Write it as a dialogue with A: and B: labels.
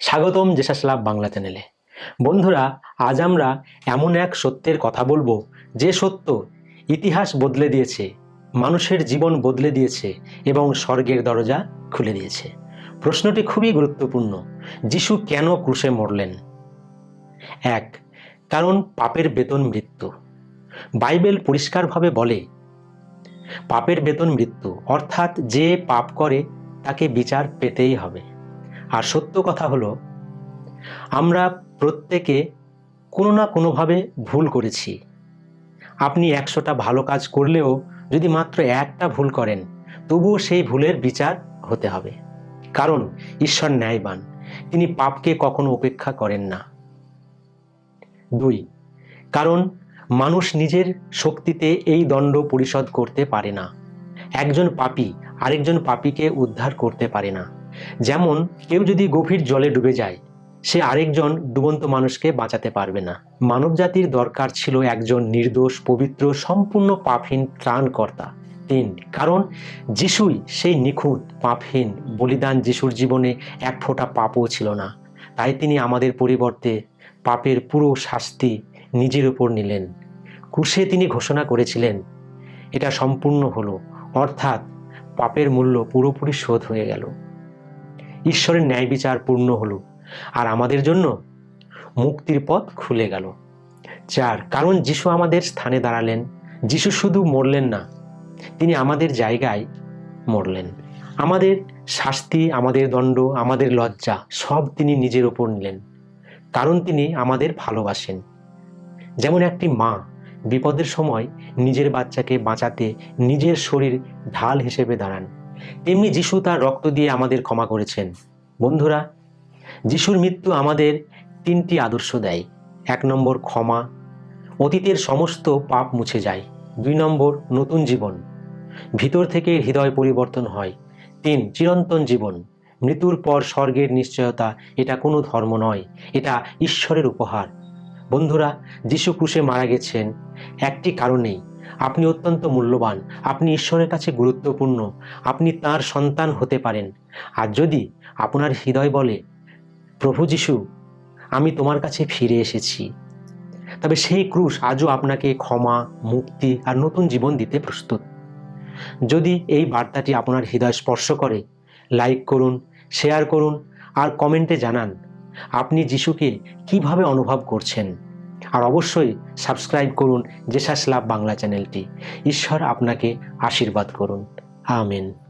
A: স্বাগতম জেসাস লাভ বাংলা চ্যানেলে। বন্ধুরা, আজ আমরা এমন এক সত্যের কথা বলব, যে সত্য ইতিহাস বদলে দিয়েছে, মানুষের জীবন বদলে দিয়েছে এবং স্বর্গের দরজা খুলে দিয়েছে। প্রশ্নটি খুবই গুরুত্বপূর্ণ, যিশু কেন ক্রুশে মরলেন? এক, কারণ পাপের বেতন মৃত্যু। বাইবেল পরিষ্কারভাবে বলে, পাপের বেতন মৃত্যু, অর্থাৎ যে পাপ করে, তাকে বিচার পেতেই হবে। আর সত্য কথা হলো, আমরা প্রত্যেকে কোনো না কোনোভাবে ভুল করেছি। আপনি একশোটা ভালো কাজ করলেও যদি মাত্র একটা ভুল করেন, তবুও সেই ভুলের বিচার হতে হবে। কারণ ঈশ্বর ন্যায়বান, তিনি পাপকে কখনো উপেক্ষা করেন না। দুই, কারণ মানুষ নিজের শক্তিতে এই দণ্ড পরিশোধ করতে পারে না। একজন পাপী আরেকজন পাপীকে উদ্ধার করতে পারে না। যেমন কেউ যদি গভীর জলে ডুবে যায়, সে আরেকজন ডুবন্ত মানুষকে বাঁচাতে পারবে না। মানবজাতির দরকার ছিল একজন নির্দোষ, পবিত্র, সম্পূর্ণ পাপহীন ত্রাণকর্তা। তিন, কারণ যিশুই সেই নিখুঁত, পাপহীন, বলিদান যিশুর জীবনে এক ফোঁটা পাপও ছিল না। তাই তিনি আমাদের পরিবর্তে পাপের পুরো শাস্তি নিজের উপর নিলেন। ক্রুশে তিনি ঘোষণা করেছিলেন, এটা সম্পূর্ণ হলো, অর্থাৎ পাপের মূল্য পুরোপুরি শোধ হয়ে গেল। ঈশ্বরের ন্যায় বিচার পূর্ণ হলো আর আমাদের জন্য মুক্তির পথ খুলে গেল। চার কারণ যিশু আমাদের স্থানে দাঁড়ালেন। যিশু শুধু মরলেন না, তিনি আমাদের জায়গায় মরলেন। আমাদের শাস্তি, আমাদের দণ্ড, আমাদের লজ্জা সব তিনি নিজের ওপর নিলেন, কারণ তিনি আমাদের ভালোবাসেন। যেমন একটি মা বিপদের সময় নিজের বাচ্চাকে বাঁচাতে নিজের শরীর ঢাল হিসেবে দাঁড়ান তেমনি যিশু তার রক্ত দিয়ে আমাদের ক্ষমা করেছেন। বন্ধুরা, যিশুর মৃত্যু আমাদের তিনটি আদর্শ দেয়। এক নম্বর, ক্ষমা। অতীতের সমস্ত পাপ মুছে যায়। দুই নম্বর, নতুন জীবন। ভিতর থেকে হৃদয় পরিবর্তন হয়। তিন, চিরন্তন জীবন। মৃত্যুর পর স্বর্গের নিশ্চয়তা এটা কোনো ধর্ম নয়, এটা ঈশ্বরের উপহার। বন্ধুরা, যিশু ক্রুশে মারা গেছেন। একটি কারণেই আপনি অত্যন্ত মূল্যবান। আপনি ঈশ্বরের কাছে গুরুত্বপূর্ণ। আপনি তার সন্তান হতে পারেন। আর যদি আপনার হৃদয় বলে, প্রভু যিশু, আমি তোমার কাছে ফিরে এসেছি। তবে সেই ক্রুশ আজও আপনাকে ক্ষমা, মুক্তি আর নতুন জীবন দিতে প্রস্তুত। যদি এই বার্তাটি আপনার হৃদয় স্পর্শ করে, লাইক করুন, শেয়ার করুন আর কমেন্টে জানান। আপনি যিশুকে কীভাবে অনুভব করছেন? আর অবশ্যই সাবস্ক্রাইব করুন জেসাস লাভ বাংলা চ্যানেলটি। ঈশ্বর আপনাকে আশীর্বাদ করুন। আমেন।